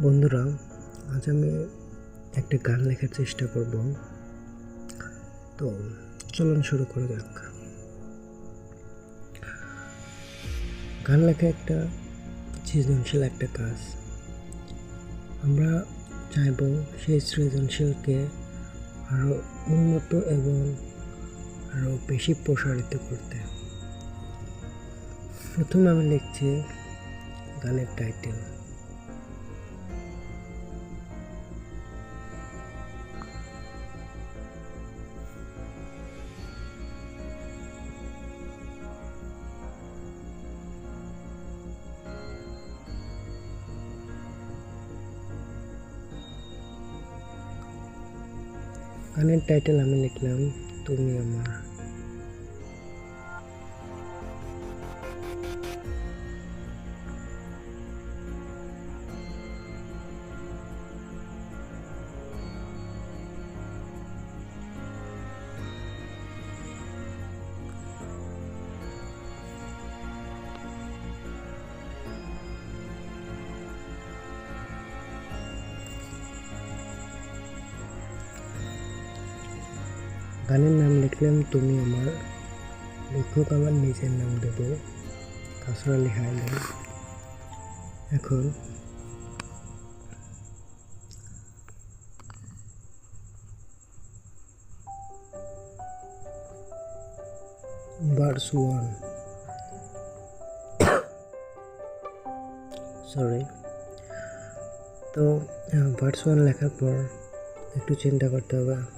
বন্ধুরা, আজ আমি একটা গান লেখার চেষ্টা করব। তো চলুন শুরু করা যাক। গান লেখা একটা, সৃজনশীল একটা কাজ। আমরা চাইব সেই সৃজনশীলকে আরও উন্নত এবং আরও বেশি প্রসারিত করতে। প্রথমে আমি লিখছি গানের টাইটেল। গানের টাইটেল আমি লিখলাম তুমি আমার গানের নাম লিখলাম তুমি আমার লেখক আমার নিজের নাম দেব কাসর আলী হায়দার এখন ভার্স ওয়ান সরি তো ভার্স ওয়ান লেখার পর একটু চিন্তা করতে হবে।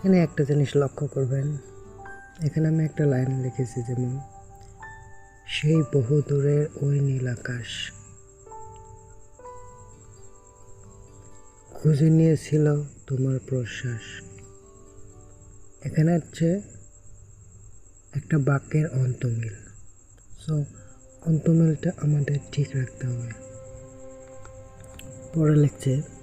এখানে একটা জিনিস লক্ষ্য করবেন। এখানে আমি একটা লাইন লিখেছি যেমন সেই বহু দূরের ওই নীল আকাশ খুঁজে নিয়েছিল তোমার প্রশ্বাস। এখানে হচ্ছে একটা বাক্যের অন্তমিল। সো অন্তমিলটা আমাদের ঠিক রাখতে হবে। পরে লিখছে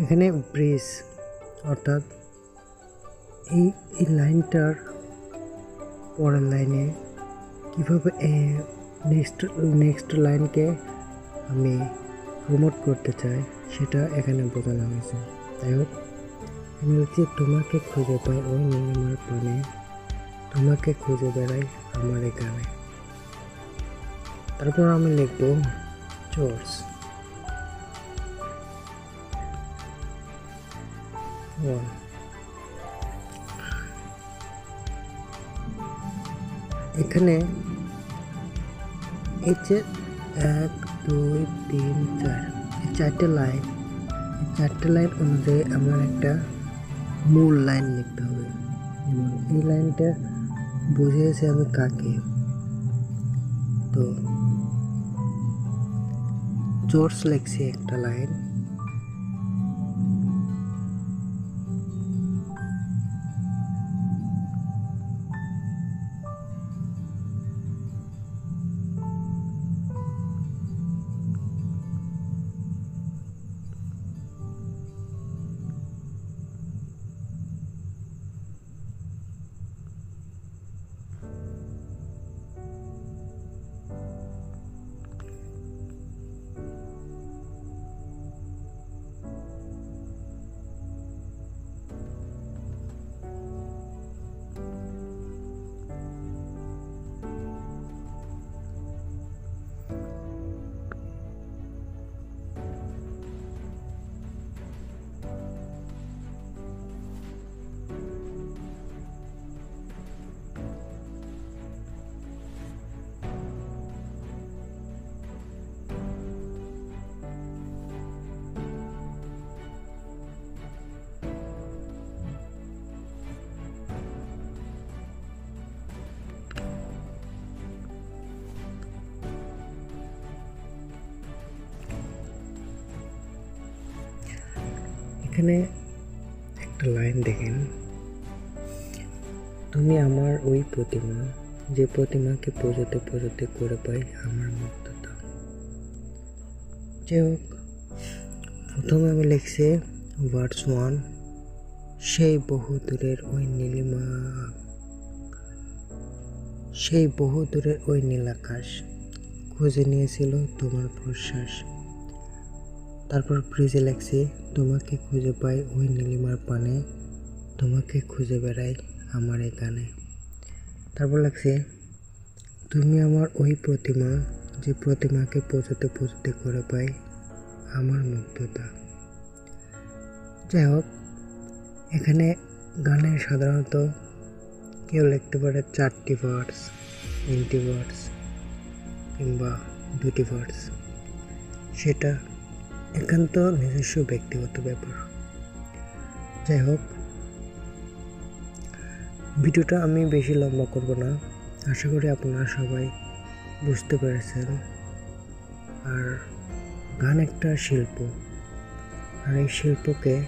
এখানে ব্রিজ অর্থাৎ এই এই লাইনটার পরের লাইনে কীভাবে নেক্সট নেক্সট লাইনকে আমি প্রমোট করতে চাই সেটা এখানে বোঝানো হয়েছে। যাই হোক, আমি হচ্ছে তোমাকে খুঁজে পাই ওই নীলিমার পানে। তোমাকে খুঁজে বেড়াই আমার এখানে। তারপর আমি লিখব চোর্স। এখানে এই এক দুই তিন চার চারটে লাইন চারটে লাইন অনুযায়ী আমার একটা মূল লাইন লিখতে হবে যেমন এই লাইনটা বুঝিয়েছি আমি কাকে তো জোর্স লিখছি একটা লাইন এখানে একটা লাইন দেখেন। তুমি আমার ওই প্রতিমা, যে প্রতিমাকে পুজোতে পুজোতে করে পাই, আমার মুক্ততা। যাই হোক, প্রথমে আমি লিখছি ওয়ার্ডস ওয়ান সেই বহু দূরের ওই নীলিমা, সেই বহু দূরের ওই নীল আকাশ খুঁজে নিয়েছিল তোমার প্রশ্বাস। তারপর ব্রিজে লাগছে, তোমাকে খুঁজে পাই ওই নীলিমার পানে, তোমাকে খুঁজে বেড়াই আমার এই গানে তারপর লাগছে, তুমি আমার ওই প্রতিমা, যে প্রতিমাকে পৌঁছতে পৌঁছতে করে পাই আমার মুগ্ধতা। যাই হোক এখানে গানে সাধারণত কেউ লিখতে পারে চারটি ভার্স তিনটি ভার্স কিংবা দুটি ভার্স সেটা একান্ত নিজস্ব ব্যক্তিগত ব্যাপার। যাই হোক, ভিডিওটা আমি বেশি লম্বা করব না। আশা করি আপনারা সবাই বুঝতে পেরেছেন। আর গান একটা শিল্প। আর এই শিল্পকে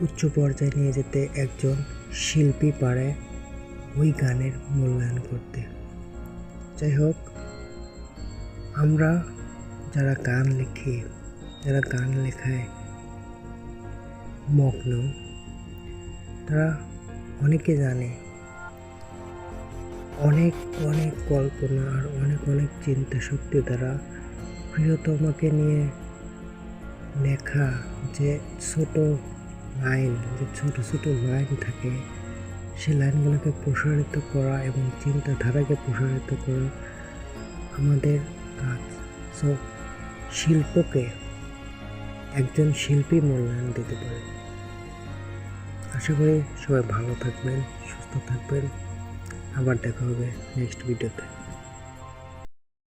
উচ্চ পর্যায়ে নিয়ে যেতে একজন শিল্পী পারে ওই গানের মূল্যায়ন করতে। যাই হোক, আমরা যারা গান লিখি যারা গান লেখায় মগ্ন, তারা অনেকে জানে। অনেক অনেক কল্পনা আর অনেক অনেক চিন্তা শক্তি দ্বারা প্রিয়তমাকে নিয়ে লেখা যে ছোট লাইন, যে ছোট ছোট লাইন থাকে সেই লাইনগুলোকে প্রসারিত করা এবং চিন্তাধারাকে প্রসারিত করা আমাদের কাজ। সো শিল্পকে একজন শিল্পী মূল্যায়ন দিতে পারে। আশা করি সবাই ভালো থাকবেন, সুস্থ থাকবেন। আবার দেখা হবে নেক্সট ভিডিওতে